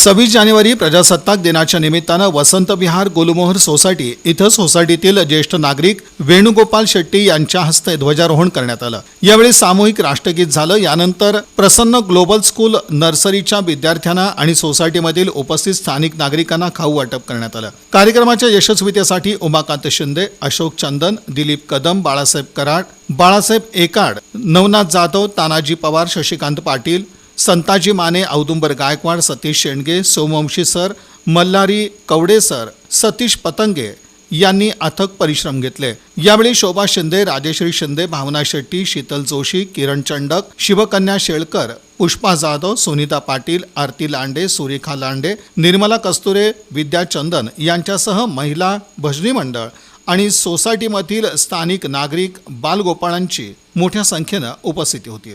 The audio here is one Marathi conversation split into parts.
सव्वीस जानेवारी प्रजासत्ताक दिनाच्या निमित्तानं वसंत विहार गोलमोहर सोसायटी इथं सोसायटीतील ज्येष्ठ नागरिक वेणुगोपाल शेट्टी यांच्या हस्ते ध्वजारोहण करण्यात आलं. यावेळी सामूहिक राष्ट्रगीत झालं. यानंतर प्रसन्न ग्लोबल स्कूल नर्सरीच्या विद्यार्थ्यांना आणि सोसायटीमधील उपस्थित स्थानिक नागरिकांना खाऊ वाटप करण्यात आलं. कार्यक्रमाच्या यशस्वीतेसाठी उमाकांत शिंदे अशोक चंदन दिलीप कदम बाळासाहेब कराड बाळासाहेब एकाड नवनाथ जाधव तानाजी पवार शशिकांत पाटील संताजी माने औदुंबर गायकवाड सतीश शेंडगे सोमवंशी सर मल्हारी कवडे सर सतीश पतंगे यांनी अथक परिश्रम घेतले. यावेळी शोभा शिंदे राजेश्री शिंदे भावना शेट्टी शीतल जोशी किरण चंडक शिवकन्या शेळकर पुष्पा जाधव सुनीता पाटील आरती लांडे सुरेखा लांडे निर्मला कस्तुरे विद्या चंदन यांच्यासह महिला भजनी मंडळ आणि सोसायटीमधील स्थानिक नागरिक बालगोपाळांची मोठ्या संख्येनं उपस्थिती होती.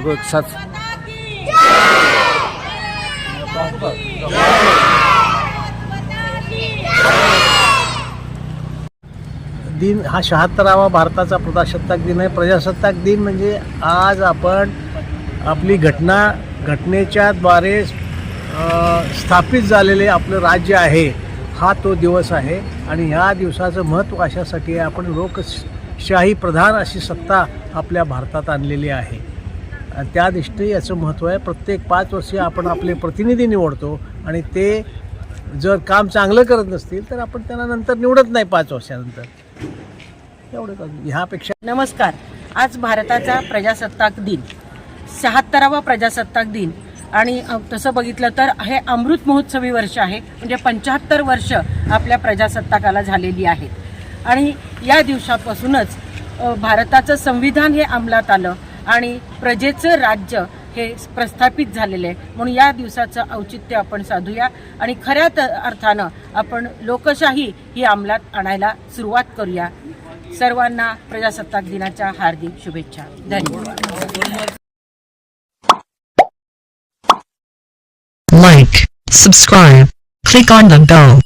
को एक साथ दिन हा शहात्तरावा भारताचा प्रजासत्ताक दिन आहे. प्रजासत्ताक दिन म्हणजे आज आपण आपली घटना घटनेच्या द्वारे स्थापित झालेले आपलं राज्य आहे हा तो दिवस आहे. आणि ह्या दिवसाचं महत्त्व अशासाठी आहे? आपण लोकशाही प्रधान अशी सत्ता आपल्या भारतात आणलेली आहे. त्या दृष्टी याचं महत्त्व आहे. प्रत्येक पाच वर्षी आपण आपले प्रतिनिधी निवडतो आणि ते जर काम चांगलं करत नसतील तर आपण त्यांना नंतर निवडत नाही पाच वर्षानंतर. एवढं ह्यापेक्षा नमस्कार. आज भारताचा प्रजासत्ताक दिन. शहात्तरावा प्रजासत्ताक दिन. आणि तसं बघितलं तर हे अमृत महोत्सवी वर्ष आहे. म्हणजे पंच्याहत्तर वर्ष आपल्या प्रजासत्ताकाला झालेली आहेत. आणि या दिवसापासूनच भारताचं संविधान हे अंमलात आलं. आणि प्रजेचं राज्य हे प्रस्थापित झालेलं आहे. म्हणून या दिवसाचं औचित्य आपण साधूया. आणि खऱ्या अर्थानं आपण लोकशाही ही अंमलात आणायला सुरुवात करूया. सर्वांना प्रजासत्ताक दिनाच्या हार्दिक शुभेच्छा. धन्यवाद. Like, subscribe, click on the bell.